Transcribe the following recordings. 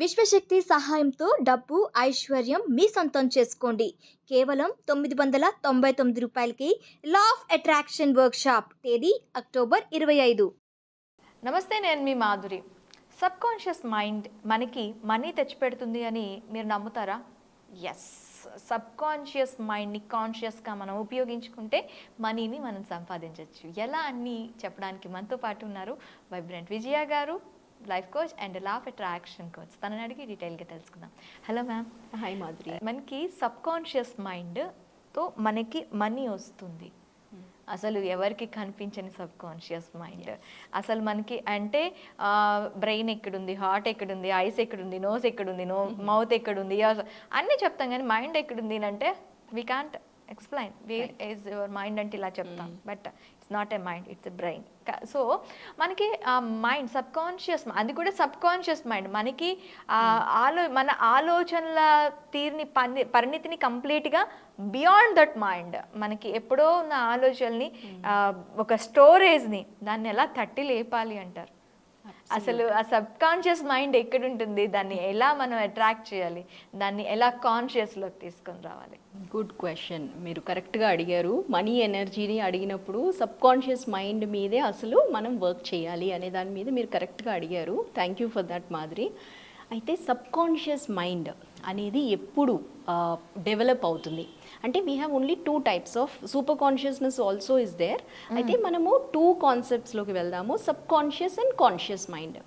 విశ్వశక్తి సహాయంతో డబ్బు ఐశ్వర్యం మీ సొంతం చేసుకోండి. కేవలం తొమ్మిది వందల తొంభై తొమ్మిది రూపాయలకి లా ఆఫ్ అట్రాక్షన్ వర్క్షాప్ తేదీ అక్టోబర్ ఇరవై ఐదు. నమస్తే నేను మీ మాధురి. సబ్ కాన్షియస్ మైండ్ మనకి మనీ తెచ్చిపెడుతుంది అని మీరు నమ్ముతారా? ఎస్ సబ్ కాన్షియస్ మైండ్ని కాన్షియస్గా మనం ఉపయోగించుకుంటే మనీని మనం సంపాదించవచ్చు ఎలా అన్నీ చెప్పడానికి మనతో పాటు ఉన్నారు vibrant Vijaya garu. Life coach and law of attraction coach. తనని అడిగి డీటెయిల్గా తెలుసుకుందాం. Hello ma'am. హాయ్ మాధురి. మనకి సబ్ కాన్షియస్ మైండ్తో మనకి మనీ వస్తుంది. అసలు ఎవరికి కనిపించని సబ్ కాన్షియస్ మైండ్ అసలు మనకి అంటే బ్రెయిన్ ఎక్కడుంది హార్ట్ ఎక్కడుంది ఐస్ ఎక్కడుంది నోస్ ఎక్కడుంది నో మౌత్ ఎక్కడుంది అన్నీ చెప్తాం కానీ మైండ్ ఎక్కడుంది అంటే we can't explain where is your mind అంటే ఇలా చెప్తాం. But it's not a mind it's a brain so మనకి ఆ మైండ్ సబ్ కాన్షియస్ అది కూడా సబ్ కాన్షియస్ మైండ్ మనకి ఆ ఆలో మన ఆలోచనల తీరుని పని పరిణితిని కంప్లీట్గా బియాండ్ దట్ మైండ్ మనకి ఎప్పుడో ఉన్న ఆలోచనల్ని ఆ, ఒక స్టోరేజ్ని దాన్ని ఎలా తట్టి లేపాలి అంటారు. అసలు ఆ సబ్ కాన్షియస్ మైండ్ ఎక్కడుంటుంది? దాన్ని ఎలా మనం అట్రాక్ట్ చేయాలి? దాన్ని ఎలా కాన్షియస్లోకి తీసుకొని రావాలి? గుడ్ క్వశ్చన్ మీరు కరెక్ట్గా అడిగారు. మనీ ఎనర్జీని అడిగినప్పుడు సబ్ కాన్షియస్ మైండ్ మీదే అసలు మనం వర్క్ చేయాలి అనే దాని మీద మీరు కరెక్ట్గా అడిగారు. థ్యాంక్ యూ ఫర్ దట్ మాదిరి అయితే సబ్ కాన్షియస్ మైండ్ అనేది ఎప్పుడు డెవలప్ అవుతుంది. అంటే we have only two types of super consciousness also is there అయితే మనము టూ కాన్సెప్ట్స్లోకి వెళ్దాము sub conscious and conscious mind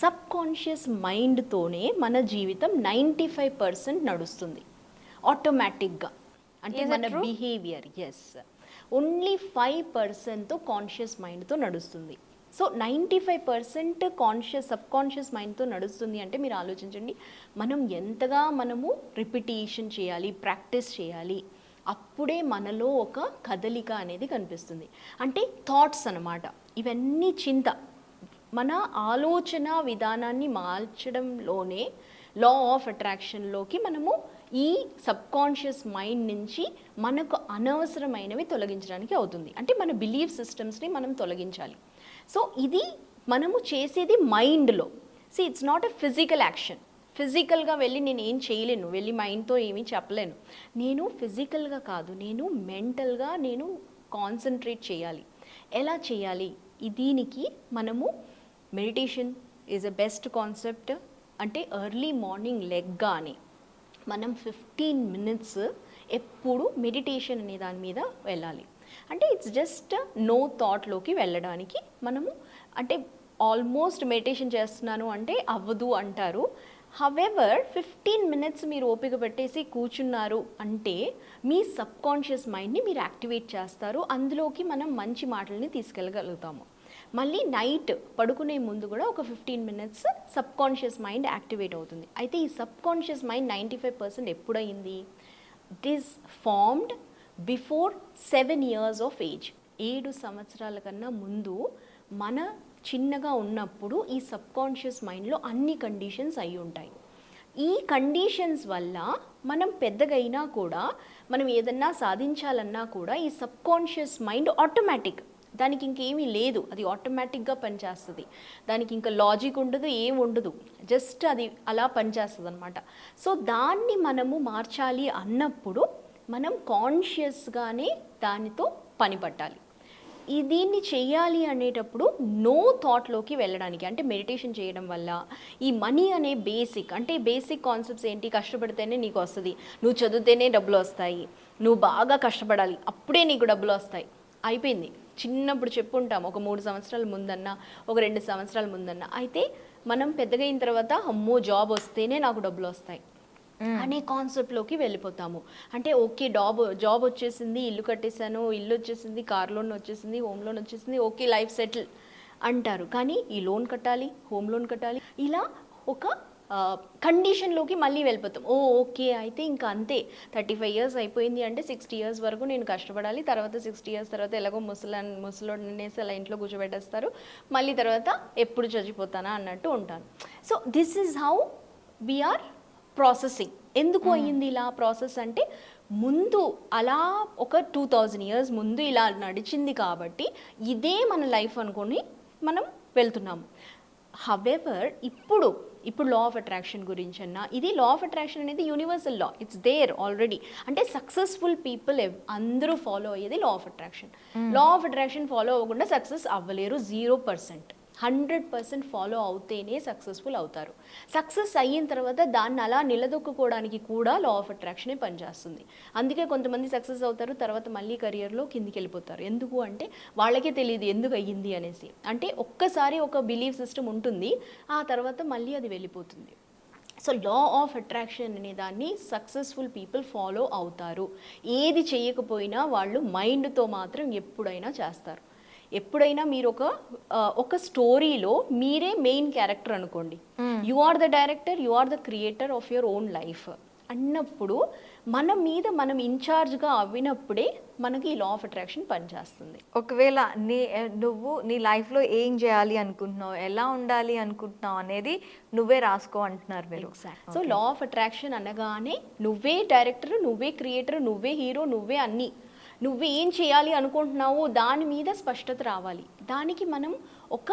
sub conscious మైండ్తోనే మన జీవితం నైంటీ ఫైవ్ పర్సెంట్ నడుస్తుంది ఆటోమేటిక్గా అంటే మన? బిహేవియర్ ఎస్ ఓన్లీ ఫైవ్ పర్సెంట్తో కాన్షియస్ మైండ్తో నడుస్తుంది. So ninety five percent conscious sub conscious మైండ్తో నడుస్తుంది అంటే మీరు ఆలోచించండి. మనం ఎంతగా మనము రిపిటేషన్ చేయాలి ప్రాక్టీస్ చేయాలి అప్పుడే మనలో ఒక కదలిక అనేది కనిపిస్తుంది. అంటే థాట్స్ అన్నమాట. ఇవన్నీ చింత. మన ఆలోచన విధానాన్ని మార్చడంలోనే లా ఆఫ్ అట్రాక్షన్లోకి మనము ఈ సబ్ కాన్షియస్ మైండ్ నుంచి మనకు అనవసరమైనవి తొలగించడానికి అవుతుంది. అంటే మన బిలీఫ్ సిస్టమ్స్ని మనం తొలగించాలి. సో ఇది మనము చేసేది మైండ్లో see it's not a physical action ఫిజికల్గా వెళ్ళి నేను ఏం చేయలేను. వెళ్ళి మైండ్తో ఏమీ చెప్పలేను. నేను ఫిజికల్గా కాదు. నేను మెంటల్గా నేను కాన్సన్ట్రేట్ చేయాలి. ఎలా చేయాలి? దీనికి మనము meditation is a best concept అంటే ఎర్లీ మార్నింగ్ లెగ్గానే మనం ఫిఫ్టీన్ మినిట్స్ ఎప్పుడు మెడిటేషన్ అనే దాని మీద వెళ్ళాలి. అంటే ఇట్స్ జస్ట్ నో థాట్లోకి వెళ్ళడానికి మనము అంటే ఆల్మోస్ట్ మెడిటేషన్ చేస్తున్నాను అంటే అవ్వదు అంటారు. హవెవర్ ఫిఫ్టీన్ మినిట్స్ మీరు ఓపిక పెట్టేసి కూర్చున్నారు అంటే మీ సబ్ కాన్షియస్ మైండ్ని మీరు యాక్టివేట్ చేస్తారు. అందులోకి మనం మంచి మాటల్ని తీసుకెళ్ళగలుగుతాము. మళ్ళీ నైట్ పడుకునే ముందు కూడా ఒక fifteen minutes sub conscious mind activate అవుతుంది. అయితే ఈ sub conscious mind ninety five percent ఎప్పుడైంది it is formed before seven years of age ఏడు సంవత్సరాల కన్నా ముందు మన చిన్నగా ఉన్నప్పుడు ఈ సబ్కాన్షియస్ మైండ్లో అన్ని కండిషన్స్ అయి ఉంటాయి. ఈ కండిషన్స్ వల్ల మనం పెద్దగైనా కూడా మనం ఏదన్నా సాధించాలన్నా కూడా ఈ సబ్ కాన్షియస్ మైండ్ ఆటోమేటిక్. దానికి ఇంకేమీ లేదు. అది ఆటోమేటిక్గా పనిచేస్తుంది. దానికి ఇంకా లాజిక్ ఉండదు ఏం ఉండదు. జస్ట్ అది అలా పనిచేస్తుంది అనమాట సో దాన్ని మనము మార్చాలి అన్నప్పుడు మనం కాన్షియస్గానే దానితో పని పట్టాలి ఈ దీన్ని చేయాలి అనేటప్పుడు నో థాట్లోకి వెళ్ళడానికి అంటే మెడిటేషన్ చేయడం వల్ల ఈ మనీ అనే బేసిక్ అంటే బేసిక్ కాన్సెప్ట్స్ ఏంటి? కష్టపడితేనే నీకు వస్తుంది. నువ్వు చదివితేనే డబ్బులు వస్తాయి. నువ్వు బాగా కష్టపడాలి అప్పుడే నీకు డబ్బులు వస్తాయి. అయిపోయింది. చిన్నప్పుడు చెప్పుంటాం ఒక మూడు సంవత్సరాల ముందన్నా ఒక రెండు సంవత్సరాల ముందన్నా. అయితే మనం పెద్దగా అయిన తర్వాత అమ్మో జాబ్ వస్తేనే నాకు డబ్బులు వస్తాయి. అనే కాన్సెప్ట్లోకి వెళ్ళిపోతాము. అంటే ఓకే జాబ్ జాబ్ వచ్చేసింది ఇల్లు కట్టేశాను ఇల్లు వచ్చేసింది కార్ లోన్ వచ్చేసింది హోమ్ లోన్ వచ్చేసింది ఓకే లైఫ్ సెటిల్ అంటారు. కానీ ఈ లోన్ కట్టాలి హోమ్ లోన్ కట్టాలి ఇలా ఒక కండిషన్లోకి మళ్ళీ వెళ్ళిపోతాం. ఓ ఓకే అయితే ఇంకా అంతే. థర్టీ ఫైవ్ ఇయర్స్ అయిపోయింది అంటే సిక్స్టీ ఇయర్స్ వరకు నేను కష్టపడాలి. తర్వాత సిక్స్టీ ఇయర్స్ తర్వాత ఎలాగో ముసలా ముసలోడినేసి అలా ఇంట్లో కూర్చోబెట్టేస్తారు. మళ్ళీ తర్వాత ఎప్పుడు చచ్చిపోతానా అన్నట్టు ఉంటాను. So this is how we are processing ఎందుకు అయ్యింది ఇలా ప్రాసెస్ అంటే ముందు అలా ఒక టూ థౌజండ్ ఇయర్స్ ముందు ఇలా నడిచింది కాబట్టి ఇదే మన లైఫ్ అనుకొని మనం వెళ్తున్నాము. హవెవర్ ఇప్పుడు ఇప్పుడు లా ఆఫ్ అట్రాక్షన్ గురించి అన్న ఇది లా ఆఫ్ అట్రాక్షన్ అనేది universal law it's there already అంటే సక్సెస్ఫుల్ పీపుల్ అందరూ ఫాలో అయ్యేది law of attraction law of attraction follow అవ్వకుండా success అవ్వలేరు zero percent hundred percent follow అవుతేనే successful అవుతారు. సక్సెస్ అయిన తర్వాత దాన్ని అలా నిలదొక్కుకోవడానికి కూడా లా ఆఫ్ అట్రాక్షనే పనిచేస్తుంది. అందుకే కొంతమంది సక్సెస్ అవుతారు తర్వాత మళ్ళీ కెరియర్లో కిందికి వెళ్ళిపోతారు ఎందుకు అంటే వాళ్ళకే తెలియదు ఎందుకు అయ్యింది అనేసి. అంటే ఒక్కసారి ఒక బిలీఫ్ సిస్టమ్ ఉంటుంది ఆ తర్వాత మళ్ళీ అది వెళ్ళిపోతుంది. సో లా ఆఫ్ అట్రాక్షన్ అనే దాన్ని సక్సెస్ఫుల్ పీపుల్ ఫాలో అవుతారు. ఏది చేయకపోయినా వాళ్ళు మైండ్తో మాత్రం ఎప్పుడైనా చేస్తారు. ఎప్పుడైనా మీరు ఒక ఒక స్టోరీలో మీరే మెయిన్ క్యారెక్టర్ అనుకోండి. You are the director you are the creator of your own life అన్నప్పుడు మన మీద మనం ఇన్ఛార్జ్గా అవ్వినప్పుడే మనకి ఈ లా ఆఫ్ అట్రాక్షన్ పనిచేస్తుంది. ఒకవేళ నీ నువ్వు నీ లైఫ్లో ఏం చేయాలి అనుకుంటున్నావు ఎలా ఉండాలి అనుకుంటున్నావు అనేది నువ్వే రాసుకో అంటున్నారు మీరు సో లా ఆఫ్ అట్రాక్షన్ అనగానే నువ్వే డైరెక్టర్ నువ్వే క్రియేటర్ నువ్వే హీరో నువ్వే అన్నీ. నువ్వు ఏం చేయాలి అనుకుంటున్నావో దాని మీద స్పష్టత రావాలి. దానికి మనం ఒక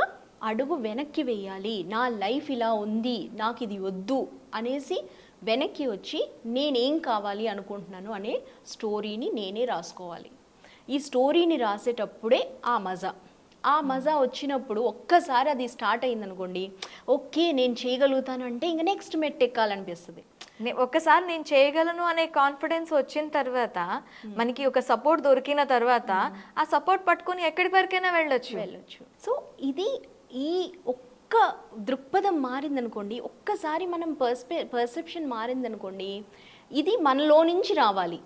అడుగు వెనక్కి వేయాలి. నా లైఫ్ ఇలా ఉంది నాకు ఇది వద్దు అనేసి వెనక్కి వచ్చి నేనేం కావాలి అనుకుంటున్నాను అనే స్టోరీని నేనే రాసుకోవాలి. ఈ స్టోరీని రాసేటప్పుడే ఆ మజా. ఆ మజా వచ్చినప్పుడు ఒక్కసారి అది స్టార్ట్ అయిందనుకోండి ఓకే నేను చేయగలుగుతాను అంటే ఇంక నెక్స్ట్ మెట్ ఎక్కాలనిపిస్తుంది నే- ఒక్కసారి నేను చేయగలను అనే కాన్ఫిడెన్స్ వచ్చిన తర్వాత మనకి ఒక సపోర్ట్ దొరికిన తర్వాత ఆ సపోర్ట్ పట్టుకొని ఎక్కడి వరకైనా వెళ్ళొచ్చు. వెళ్ళొచ్చు. సో ఇది ఈ ఒక్క దృక్పథం మారిందనుకోండి ఒక్కసారి మనం పర్స్పె పర్సెప్షన్ మారిందనుకోండి ఇది మనలో నుంచి రావాలి.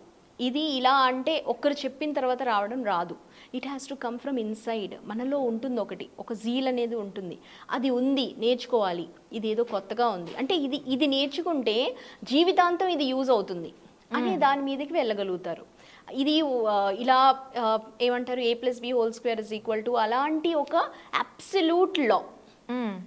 ఇది ఇలా అంటే ఒక్కరు చెప్పిన తర్వాత రావడం రాదు. It has to come from inside మనలో ఉంటుంది ఒకటి. ఒక జీల్ అనేది ఉంటుంది. అది ఉంది నేర్చుకోవాలి. ఇది ఏదో కొత్తగా ఉంది. అంటే ఇది ఇది నేర్చుకుంటే జీవితాంతం ఇది యూజ్ అవుతుంది. అనే దాని మీదకి వెళ్ళగలుగుతారు. ఇది ఇలా ఏమంటారు? A plus B whole square is equal to అలాంటి ఒక absolute law.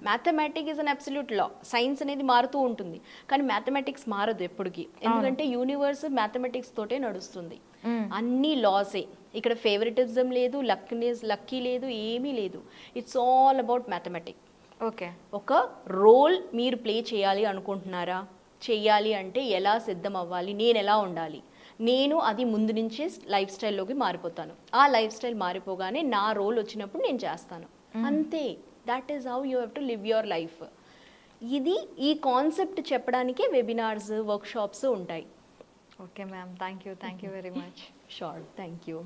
Mathematic is an absolute law science అనేది మారుతూ ఉంటుంది. కానీ మ్యాథమెటిక్స్ మారదు ఎప్పటికీ. ఎందుకంటే యూనివర్స్ మ్యాథమెటిక్స్ తోటే నడుస్తుంది. మ్మ్. అన్ని లాసే ఇక్కడ ఫేవరెటిజం లేదు లక్నెస్ లక్కీ లేదు ఏమీ లేదు. It's all about mathematic okay ఒక రోల్ మీరు ప్లే చేయాలి అనుకుంటున్నారా? చెయ్యాలి అంటే ఎలా సిద్ధం అవ్వాలి? నేను ఎలా ఉండాలి? నేను అది ముందు నుంచే లైఫ్ స్టైల్లోకి మారిపోతాను. ఆ లైఫ్ స్టైల్ మారిపోగానే నా రోల్ వచ్చినప్పుడు నేను చేస్తాను. అంతే. That is how you have to live your life ఇది ఈ కాన్సెప్ట్ చెప్పడానికే వెబినార్స్ వర్క్షాప్స్ ఉంటాయి. Okay ma'am thank you thank you very much sure thank you